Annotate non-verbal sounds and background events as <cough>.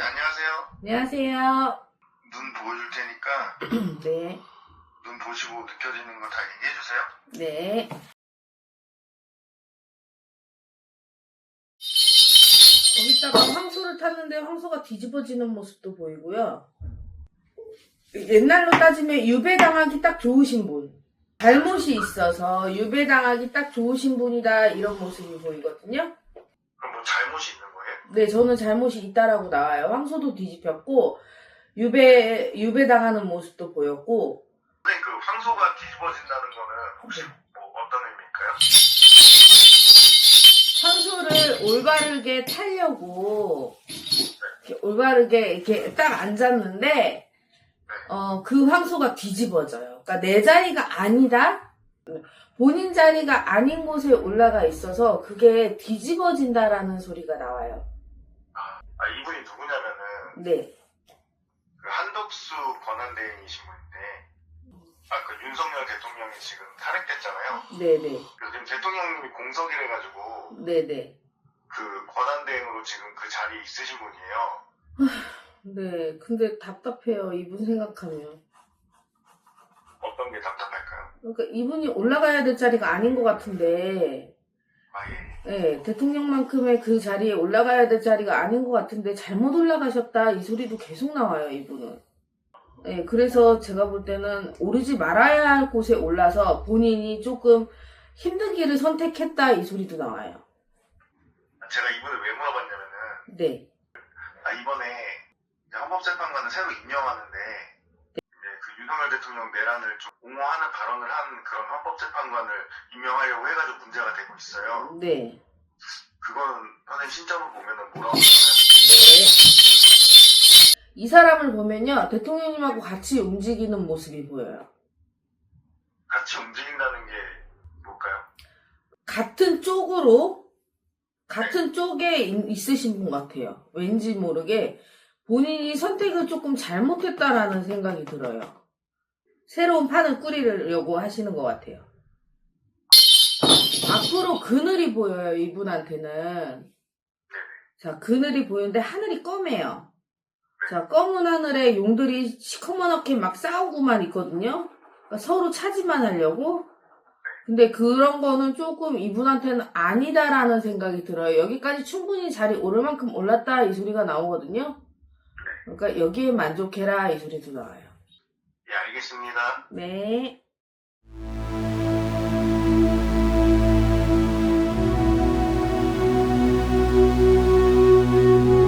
안녕하세요. 눈 보여줄 테니까 <clears throat> 네, 눈 보시고 느껴지는 거 다 얘기해 주세요. 네. 거기다가 황소를 탔는데 황소가 뒤집어지는 모습도 보이고요. 옛날로 따지면 유배당하기 딱 좋으신 분. 잘못이 있어서 유배당하기 딱 좋으신 분이다 이런 모습이 보이거든요. 그럼 뭐 잘못이 거예요? 네, 저는 잘못이 있다라고 나와요. 황소도 뒤집혔고 유배 유배 당하는 모습도 보였고 근데 그 황소가 뒤집어진다는 거는 혹시 뭐 어떤 의미일까요? 황소를 올바르게 타려고 이렇게 올바르게 이렇게 딱 앉았는데 어, 그 황소가 뒤집어져요. 그러니까 내 자리가 아니다. 본인 자리가 아닌 곳에 올라가 있어서 그게 뒤집어진다라는 소리가 나와요. 아 이분이 누구냐면은 네, 그 한덕수 권한대행이신 분인데 아그 윤석열 대통령이 지금 탄핵됐잖아요. 네, 네, 요즘 대통령님이 공석이래 가지고 네, 네. 그 권한대행으로 지금 그 자리에 있으신 분이에요. <sighs> 네, 근데 답답해요. 이분 생각하면. 어떤 게 답답할까요? 그러니까 이분이 올라가야 될 자리가 아닌 것 같은데. 네, 대통령만큼의 그 자리에 올라가야 될 자리가 아닌 것 같은데 잘못 올라가셨다 이 소리도 계속 나와요 이분은. 네, 그래서 제가 볼 때는 오르지 말아야 할 곳에 올라서 본인이 조금 힘든 길을 선택했다 이 소리도 나와요. 제가 이분을 왜 물어봤냐면은 네, 아, 이번에 헌법재판관을 새로 임명하는데 대통령 내란을 좀 옹호하는 발언을 한 그런 헌법재판관을 임명하려고 해가지고 문제가 되고 있어요. 네, 그건 선생님 신점을 보면은 뭐라고 할까요? 네. 이 사람을 보면요 대통령님하고 같이 움직이는 모습이 보여요. 같이 움직인다는 게 뭘까요? 같은 쪽으로 같은 쪽에 있- 있으신 분 같아요. 왠지 모르게 본인이 선택을 조금 잘못했다라는 생각이 들어요. 새로운 판을 꾸리려고 하시는 것 같아요. 앞으로 그늘이 보여요, 이분한테는. 자, 그늘이 보이는데 하늘이 검해요. 자, 검은 하늘에 용들이 시커먼하게 막 싸우고만 있거든요. 그러니까 서로 차지만 하려고. 근데 그런 거는 조금 이분한테는 아니다라는 생각이 들어요. 여기까지 충분히 자리 오를 만큼 올랐다 이 소리가 나오거든요. 그러니까 여기에 만족해라 이 소리도 나와요. 예, 알겠습니다. 네.